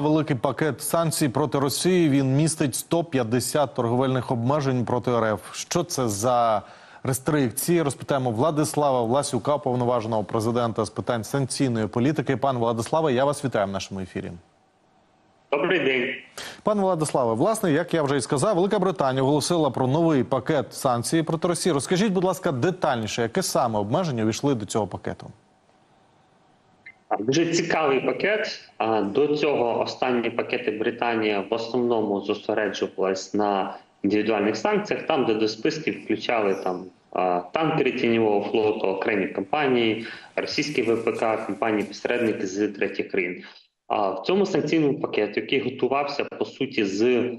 Великий пакет санкцій проти Росії він містить 150 торговельних обмежень проти РФ. Що це за рестрикції? Розпитаємо Владислава Власюка, повноваженого президента з питань санкційної політики. Пан Владиславе, я вас вітаю в нашому ефірі. Добрий день. Пане Владиславе, власне, як я вже і сказав, Велика Британія оголосила про новий пакет санкцій проти Росії. Розкажіть, будь ласка, детальніше, яке саме обмеження увійшли до цього пакету? Дуже цікавий пакет. До цього останні пакети Британія в основному зосереджувалась на індивідуальних санкціях, там, де до списків включали там танкери тіньового флоту, окремі компанії, російські ВПК, компанії-посередники з третіх країн. А в цьому санкційному пакеті, який готувався по суті з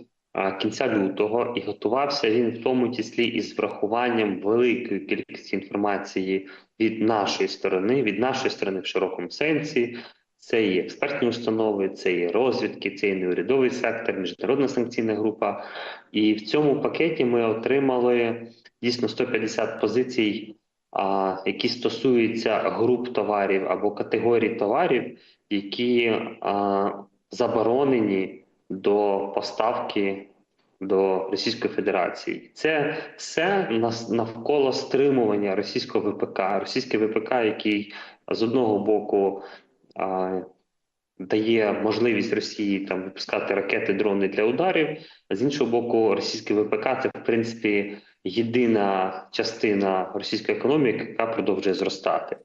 кінця лютого, і готувався він в тому числі із врахуванням великої кількості інформації від нашої сторони, від нашої сторони в широкому сенсі. Це і експертні установи, це і розвідки, це і неурядовий сектор, міжнародна санкційна група. І в цьому пакеті ми отримали дійсно 150 позицій, які стосуються груп товарів або категорій товарів, які заборонені до поставки до Російської Федерації. Це все навколо стримування російського ВПК. Російський ВПК, який з одного боку дає можливість Росії там випускати ракети, дрони для ударів. А з іншого боку, російський ВПК це в принципі єдина частина російської економіки, яка продовжує зростати.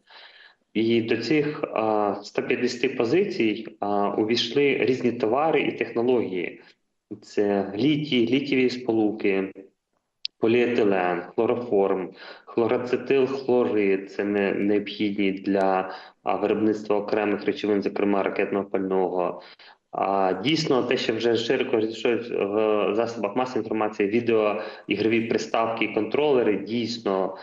І до цих 150 позицій увійшли різні товари і технології. Це літій, літієві сполуки, поліетилен, хлороформ, хлороцетил, хлорид. Це не необхідні для виробництва окремих речовин, зокрема ракетного пального. А дійсно, те, що вже широко розійшлось в засобах масової інформації, відео, ігрові приставки і контролери, дійсно,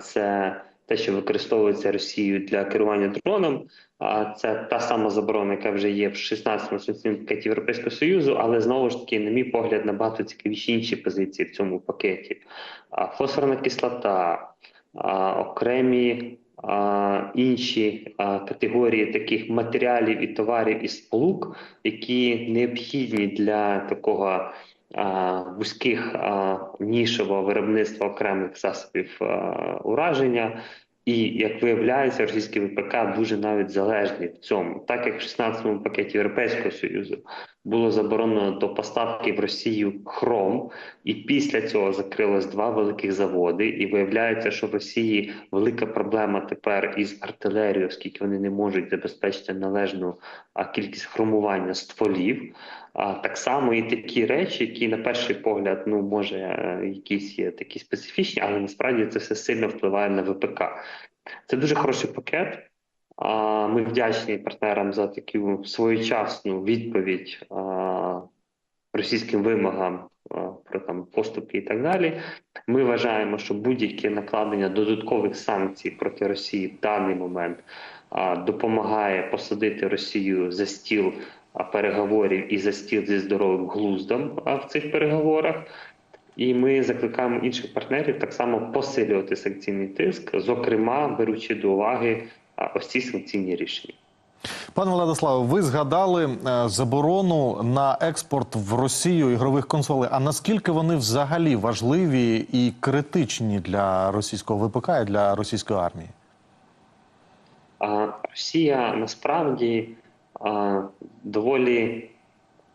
це те, що використовується Росією для керування дроном. А це та сама заборона, яка вже є в 16-му санкційному пакеті Європейського Союзу, але знову ж таки, на мій погляд, набагато цікавіші інші позиції в цьому пакеті. Фосфорна кислота, окремі інші категорії таких матеріалів і товарів і сполук, які необхідні для такого вузьких нішового виробництва окремих засобів ураження. І як виявляється, російські ВПК дуже навіть залежні в цьому, так як в 16-му пакеті Європейського союзу було заборонено до поставки в Росію хром, і після цього закрилось два великих заводи. І виявляється, що в Росії велика проблема тепер із артилерією, оскільки вони не можуть забезпечити належну кількість хромування стволів. А так само і такі речі, які на перший погляд, ну може е, якісь є такі специфічні, але насправді це все сильно впливає на ВПК. Це дуже хороший пакет. Ми вдячні партнерам за таку своєчасну відповідь російським вимогам про там поступки і так далі. Ми вважаємо, що будь-яке накладення додаткових санкцій проти Росії в даний момент допомагає посадити Росію за стіл переговорів і за стіл зі здоровим глуздом в цих переговорах. І ми закликаємо інших партнерів так само посилювати санкційний тиск, зокрема беручи до уваги ось ці санкційні рішення. Пане Владиславе, ви згадали е, заборону на експорт в Росію ігрових консолей. А наскільки вони взагалі важливі і критичні для російського ВПК і для російської армії? Росія насправді доволі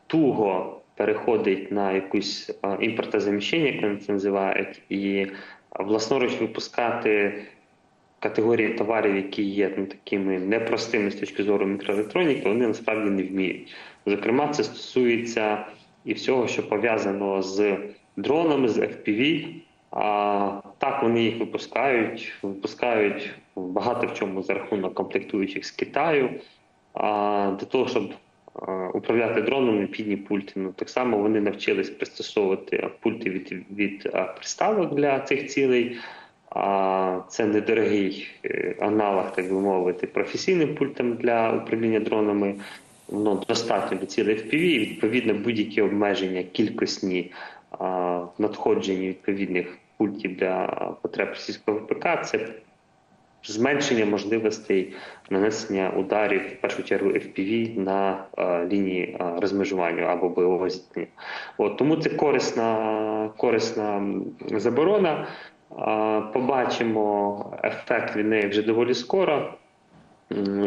туго переходить на якусь імпортозаміщення, як вони це називають, і власноруч випускати категорії товарів, які є ну, такими непростими з точки зору мікроелектроніки, вони насправді не вміють. Зокрема, це стосується і всього, що пов'язано з дронами, з FPV. А так вони їх випускають, випускають багато в чому за рахунок комплектуючих з Китаю. А для того, щоб управляти дроном, необхідні пульти. Ну так само вони навчились пристосовувати пульти від, від приставок для цих цілей. Це недорогий е, аналог, так би мовити, професійним пультом для управління дронами. Воно достатньо до цілей FPV, і відповідно будь-які обмеження кількісні надходження відповідних пультів для потреб російського ВПК це зменшення можливостей нанесення ударів в першу чергу FPV на лінії розмежування або бойового зіткнення. От тому це корисна, корисна заборона. Побачимо ефект від неї вже доволі скоро.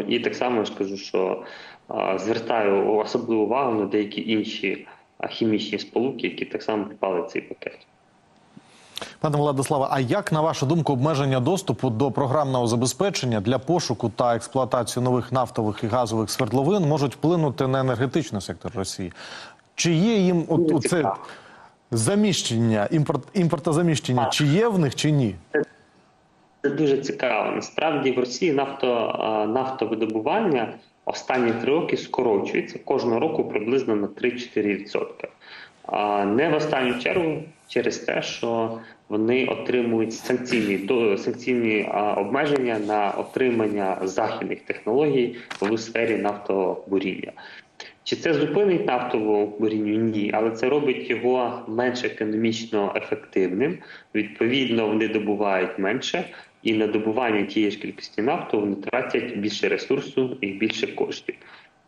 І так само скажу, що звертаю особливу увагу на деякі інші хімічні сполуки, які так само попали в цей пакет. Пане Владиславе, а як на вашу думку обмеження доступу до програмного забезпечення для пошуку та експлуатацію нових нафтових і газових свердловин можуть вплинути на енергетичний сектор Росії? Чи є їм от, оце. Заміщення, імпорт, імпортозаміщення, чи є в них, чи ні? Це дуже цікаво. Насправді в Росії нафто, нафтовидобування останні три роки скорочується кожного року приблизно на 3-4%. Не в останню чергу через те, що вони отримують санкційні санкційні обмеження на отримання західних технологій в сфері нафтобуріння. Чи це зупинить нафтову бурінню? Ні, але це робить його менш економічно ефективним. Відповідно, вони добувають менше, і на добування тієї ж кількості нафту вони тратять більше ресурсу і більше коштів.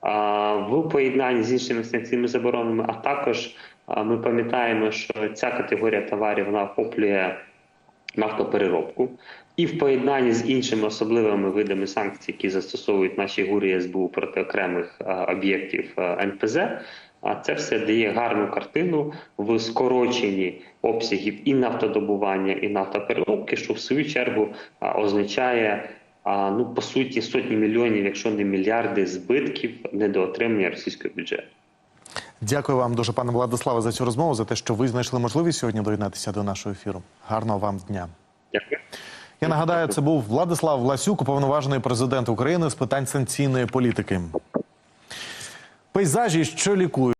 А в поєднанні з іншими санкційними заборонами, а також ми пам'ятаємо, що ця категорія товарів вона охоплює нафтопереробку. І в поєднанні з іншими особливими видами санкцій, які застосовують наші гурі СБУ проти окремих об'єктів НПЗ, а це все дає гарну картину в скороченні обсягів і нафтодобування, і нафтопереробки, що в свою чергу означає ну по суті сотні мільйонів, якщо не мільярди збитків недоотримання російського бюджету. Дякую вам дуже, пане Владиславе, за цю розмову, за те, що ви знайшли можливість сьогодні доєднатися до нашого ефіру. Гарного вам дня. Дякую. Я нагадаю, це був Владислав Власюк, уповноважений президент України з питань санкційної політики. Пейзажі, що лікують.